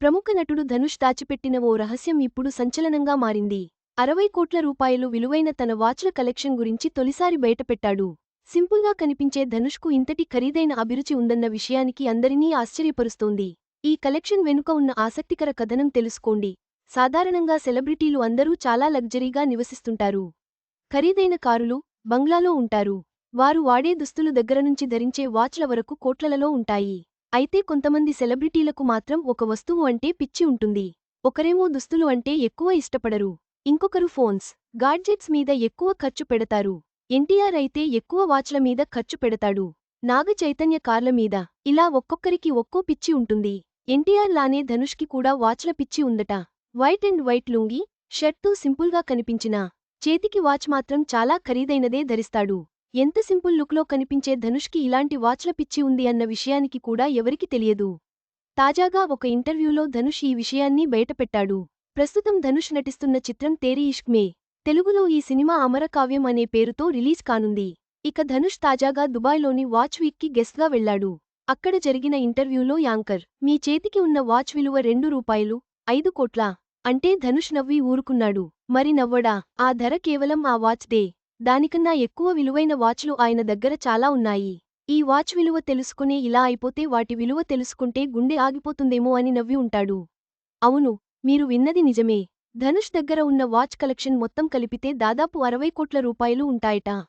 ప్రముఖ నటుడు ధనుష్ దాచిపెట్టిన ఓ రహస్యం ఇప్పుడు సంచలనంగా మారింది. అరవై కోట్ల రూపాయలు విలువైన తన వాచ్ల కలెక్షన్ గురించి తొలిసారి బయటపెట్టాడు. సింపుల్గా కనిపించే ధనుష్కు ఇంతటి ఖరీదైన అభిరుచి ఉందన్న విషయానికి అందరినీ ఆశ్చర్యపరుస్తోంది. ఈ కలెక్షన్ వెనుక ఉన్న ఆసక్తికర కథనం తెలుసుకోండి. సాధారణంగా సెలబ్రిటీలు అందరూ చాలా లగ్జరీగా నివసిస్తుంటారు. ఖరీదైన కారులు బంగ్లాలో ఉంటారు. వారు వాడే దుస్తులు దగ్గరనుంచి ధరించే వాచ్ల వరకు కోట్లలలో ఉంటాయి. అయితే కొంతమంది సెలబ్రిటీలకు మాత్రం ఒక వస్తువు అంటే పిచ్చి ఉంటుంది. ఒకరేమో దుస్తులు అంటే ఎక్కువ ఇష్టపడరు. ఇంకొకరు ఫోన్స్ గాడ్జెట్స్ మీద ఎక్కువ ఖర్చు పెడతారు. ఎన్టీఆర్ అయితే ఎక్కువ వాచ్ల మీద ఖర్చు పెడతాడు. నాగ చైతన్య కార్ల మీద ఇలా ఒక్కొక్కరికి ఒక్కో పిచ్చి ఉంటుంది. ఎన్టీఆర్ లానే ధనుష్కి కూడా వాచ్ల పిచ్చి ఉందట. వైట్ అండ్ వైట్ లుంగి షర్ట్తో సింపుల్గా కనిపించినా చేతికి వాచ్ మాత్రం చాలా ఖరీదైనదే ధరిస్తాడు. ఎంత సింపుల్ లుక్లో కనిపించే ధనుష్కి ఇలాంటి వాచ్ల పిచ్చి ఉంది అన్న విషయానికి కూడా ఎవరికి తెలియదు. తాజాగా ఒక ఇంటర్వ్యూలో ధనుష్ ఈ విషయాన్ని బయటపెట్టాడు. ప్రస్తుతం ధనుష్ నటిస్తున్న చిత్రం తేరీ ఇష్క్ మే. తెలుగులో ఈ సినిమా అమరకావ్యం అనే పేరుతో రిలీజ్ కానుంది. ఇక ధనుష్ తాజాగా దుబాయ్లోని వాచ్ వీక్కి గెస్ట్గా వెళ్ళాడు అక్కడ జరిగిన ఇంటర్వ్యూలో యాంకర్ మీ చేతికి ఉన్న వాచ్ విలువ రెండు రూపాయలు ఐదు కోట్లా అంటే ధనుష్ నవ్వి ఊరుకున్నాడు. మరి నవ్వడా? ఆ ధర కేవలం ఆ వాచ్దే. దానికన్నా ఎక్కువ విలువైన వాచ్లు ఆయన దగ్గర చాలా ఉన్నాయి. ఈ వాచ్ విలువ తెలుసుకునే ఇలా అయిపోతే వాటి విలువ తెలుసుకుంటే గుండె ఆగిపోతుందేమో అని నవ్వి ఉంటాడు. అవును మీరు విన్నది నిజమే. ధనుష్ దగ్గర ఉన్న వాచ్ కలెక్షన్ మొత్తం కలిపితే దాదాపు అరవై కోట్ల రూపాయలు ఉంటాయట.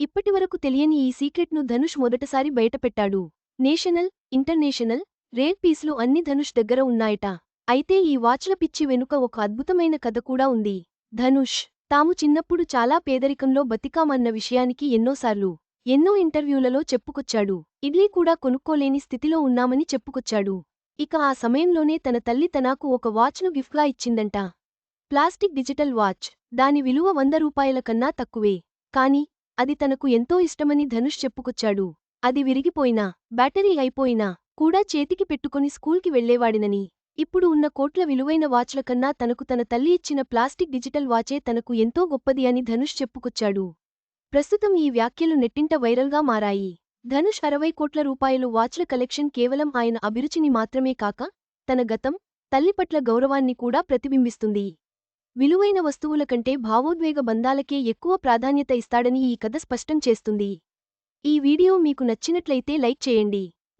ఇప్పటివరకు తెలియని ఈ సీక్రెట్ను ధనుష్ మొదటసారి బయటపెట్టాడు. నేషనల్ ఇంటర్నేషనల్ రేర్ పీస్లు అన్ని ధనుష్ దగ్గర ఉన్నాయట. అయితే ఈ వాచ్ల పిచ్చి వెనుక ఒక అద్భుతమైన కథ కూడా ఉంది. ధనుష్ తాము చిన్నప్పుడు చాలా పేదరికంలో బతికామన్న విషయానికి ఎన్నోసార్లు ఎన్నో ఇంటర్వ్యూలలో చెప్పుకొచ్చాడు. ఇడ్లీ కూడా కొనుక్కోలేని స్థితిలో ఉన్నామని చెప్పుకొచ్చాడు. ఇక ఆ సమయంలోనే తన తల్లి తనాకు ఒక వాచ్ను గిఫ్ట్గా ఇచ్చిందంట. Plastic digital watch. దాని విలువ వంద రూపాయల కన్నా తక్కువే. కాని అది తనకు ఎంతో ఇష్టమని ధనుష్ చెప్పుకొచ్చాడు. అది విరిగిపోయినా బ్యాటరీ అయిపోయినా కూడా చేతికి పెట్టుకుని స్కూల్కి వెళ్ళేవాడినని ఇప్పుడు ఉన్న కోట్ల విలువైన వాచ్ల కన్నా తనకు తన తల్లి ఇచ్చిన ప్లాస్టిక్ డిజిటల్ వాచే తనకు ఎంతో గొప్పది అని ధనుష్ చెప్పుకొచ్చాడు. ప్రస్తుతం ఈ వ్యాఖ్యలు నెట్టింట వైరల్గా మారాయి. ధనుష్ అరవై కోట్ల రూపాయలు వాచ్ల కలెక్షన్ కేవలం ఆయన అభిరుచిని మాత్రమే కాక తన గతం తల్లి పట్ల గౌరవాన్ని కూడా ప్రతిబింబిస్తుంది. విలువైన వస్తువుల కంటే భావోద్వేగ బంధాలకే ఎక్కువ ప్రాధాన్యత ఇస్తాడని ఈ కథ స్పష్టం చేస్తుంది. ఈ వీడియో మీకు నచ్చినట్లయితే లైక్ చేయండి.